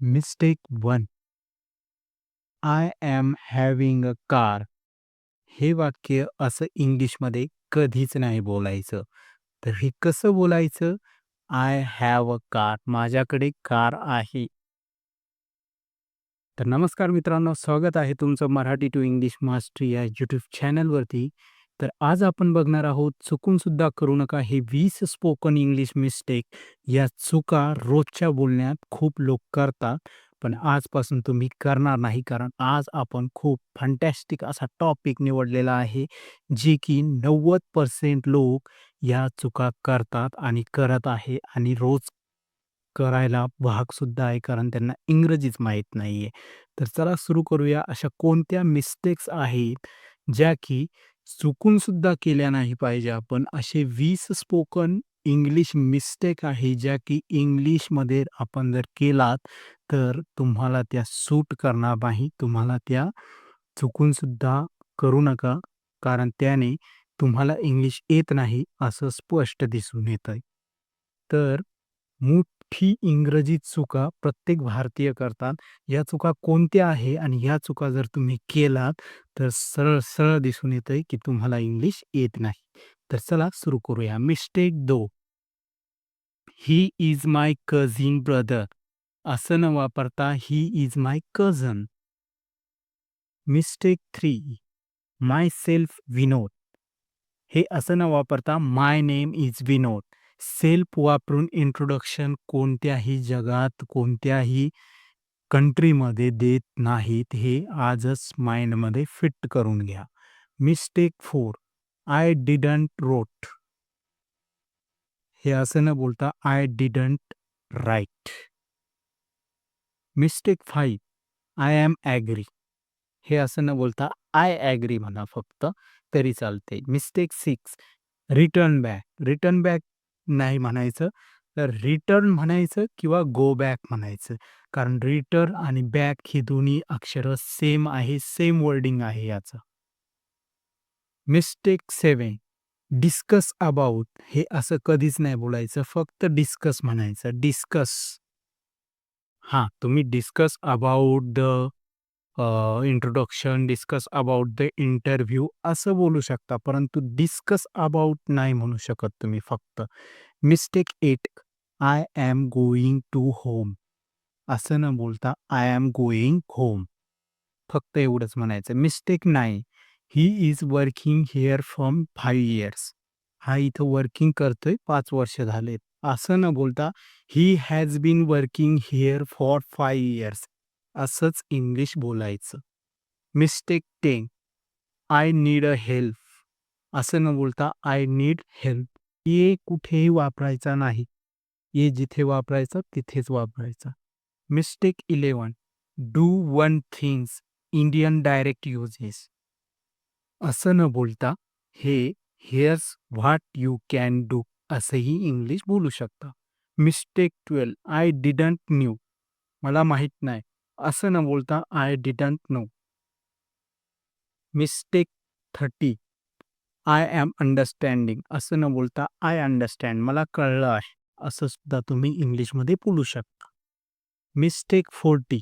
Mistake one I am having a car हे वाक्य असं इंग्लिशमध्ये कधीच नाही बोलायचं. तर हे कसं बोलायचं? I have a car. माझ्याकडे कार आहे. तर नमस्कार मित्रांनो, स्वागत आहे तुमचं मराठी टू इंग्लिश मास्टरी या यूट्यूब चॅनलवरती. तर आज आपण बघणार आहोत चुकून सुद्धा करू नका हे वीस स्पोकन इंग्लिश मिस्टेक या चुका रोजच्या बोलण्यात खूप लोक करतात. पण आजपासून तुम्ही करणार नाही कारण आज आपण खूप फंटॅस्टिक असा टॉपिक निवडलेला आहे, जे की 90% लोक या चुका करतात आणि करत आहे आणि रोज करायला भागसुद्धा आहे कारण त्यांना इंग्रजीच माहीत नाही आहे तर चला सुरू करूया. अशा कोणत्या मिस्टेक्स आहेत, ज्या की चुकून सुद्धा केल्या नाही पाहिजे आपण. असे वीस स्पोकन इंग्लिश मिस्टेक आहे, ज्या की इंग्लिशमध्ये आपण जर केलात, तर तुम्हाला त्या सूट करणार नाही. तुम्हाला त्या चुकून सुद्धा करू नका, कारण त्याने तुम्हाला इंग्लिश येत नाही असं स्पष्ट दिसून येतंय. तर मूठ इंग्रजी चुका प्रत्येक भारतीय करतात. या चुका कोणत्या आहे आणि या चुका जर तुम्ही केलात, तर सरळ-सरळ दिसून येतंय की तुम्हाला इंग्लिश येत नाही. तर चला सुरू करूया. Mistake two he is my cousin brother असं न वापरता he is my cousin. Mistake three myself Vinod हे असं न वापरता my name is Vinod. Self वापरून इंट्रोडक्शन कोणत्याही जगात, कोणत्याही कंट्रीमध्ये देत नाहीत. हे आजच माइंडमध्ये फिट करून घ्या. मिस्टेक 4 आय डिडंट रोट हे असं न बोलता I didn't write. Mistake 5 I am agree हे असं न बोलता आय ॲग्री म्हणा फक्त तरी चालते. Mistake six return back. Return back नाही म्हणायचं, तर रिटर्न म्हणायचं किंवा गो बॅक म्हणायचं. कारण रिटर्न आणि बॅक ही दोन्ही अक्षरं सेम आहे, सेम वर्डिंग आहे याचं. मिस्टेक 7 डिस्कस अबाउट हे असं कधीच नाही बोलायचं, फक्त डिस्कस म्हणायचं. डिस्कस. हां, तुम्ही discuss about the introduction, discuss about the interview असं बोलू शकता, परंतु डिस्कस अबाउट नाही म्हणू शकत तुम्ही फक्त. Mistake eight I am going to home असं न बोलता आय ॲम गोईंग होम. फक्त एवढंच म्हणायचं. मिस्टेक नाही he is working here from five years. हा इथं वर्किंग करतोय पाच वर्ष झालेत. असं न बोलता he has been working here for five years असंच इंग्लिश बोलायचं. Mistake 10 I need a help असं न बोलता आय नीड हेल्प. ये कुठेही वापरायचा नाही. ये जिथे वापरायचं तिथेच वापरायचा. Mistake 11 do one things Indian direct uses असं न बोलता हे here's what you can do असंही इंग्लिश बोलू शकता. मिस्टेक 12 आय डिडंट न्यू मला माहीत नाही असं न बोलता I didn't know. Mistake 30 I am understanding असं न बोलता आय अंडरस्टँड मला कळलं आहे असं सुद्धा तुम्ही इंग्लिशमध्ये बोलू शकता. Mistake 40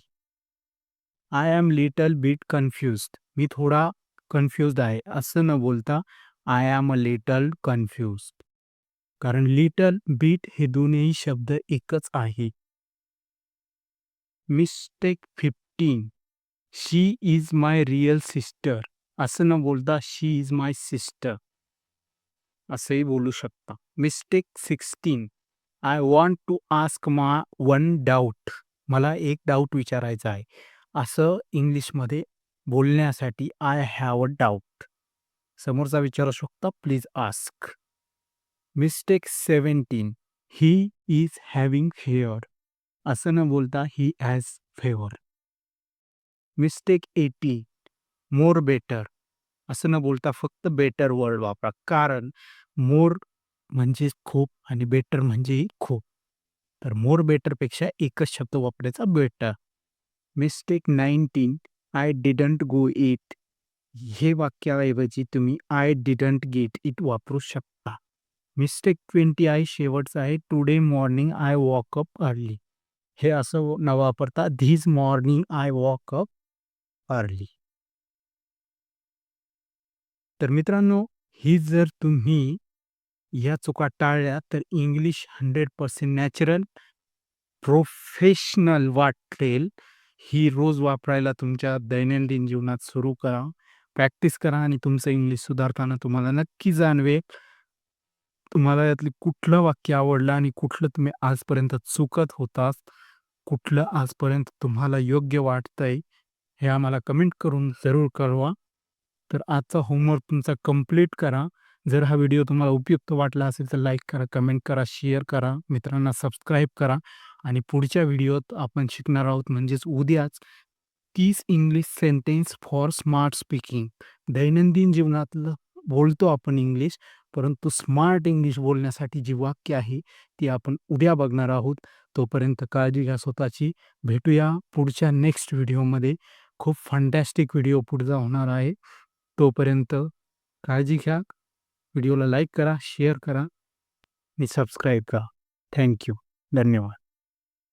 I am little bit confused मी थोडा कन्फ्युज आहे असं न बोलता I am a little confused. कारण लिटल, बीट हे दोन्ही शब्द एकच आहे. Mistake 15 she is my real sister असं न बोलता शी इज माय सिस्टर असंही बोलू शकता. Mistake 16 I want to ask my one doubt मला एक डाऊट विचारायचा आहे. असं इंग्लिशमध्ये बोलण्यासाठी आय हॅव अ डाऊट. समोरचा विचारू शकता please ask. Mistake 17 he is having hair असं न बोलता he has favour. Mistake eighteen more better असं न बोलता फक्त बेटर वर्ड वापरा. कारण मोर म्हणजे खूप आणि बेटर म्हणजेही खूप. तर मोर बेटरपेक्षा एकच शब्द वापरायचा better. Mistake 19 I didn't go it हे वाक्याऐवजी तुम्ही आय डिडंट गेट इट वापरू शकता. मिस्टेक ट्वेंटी आय शेवटचा आहे today morning I walk up early हे असं न वापरता these morning I walk up early. तर मित्रांनो, ही जर तुम्ही या चुका टाळल्या तर इंग्लिश 100% नॅचरल, प्रोफेशनल वाटेल. ही रोज वापरायला तुमच्या दैनंदिन जीवनात सुरू करा. प्रॅक्टिस करा आणि तुमचं इंग्लिश सुधारताना तुम्हाला नक्की जाणवेल. तुम्हाला यातलं कुठलं वाक्य आवडलं आणि कुठलं तुम्ही आजपर्यंत चुकत होतात, कुठलं आजपर्यंत तुम्हाला योग्य वाटतंय, हे आम्हाला कमेंट करून जरूर कळवा. तर आजचा होमवर्क तुमचा कंप्लीट करा. जर हा व्हिडिओ तुम्हाला उपयुक्त वाटला असेल तर लाईक करा, कमेंट करा, शेअर करा, मित्रांना सबस्क्राईब करा आणि पुढच्या व्हिडिओत आपण शिकणार आहोत म्हणजेच उद्याच तीस English sentence for smart speaking. दैनंदिन जीवनातलं बोलतो आपण इंग्लिश, परंतु स्मार्ट इंग्लिश बोलण्यासाठी जी वाक्य आहे ती आपण उद्या बघणार आहोत. तोपर्यंत काळजी घ्या स्वतःची. भेटूया पुढच्या नेक्स्ट व्हिडिओमध्ये. खूप फंटॅस्टिक व्हिडिओ पुढचा होणार आहे. तोपर्यंत काळजी घ्या. व्हिडिओला लाईक करा, शेअर करा आणि सबस्क्राईब करा. थँक्यू धन्यवाद.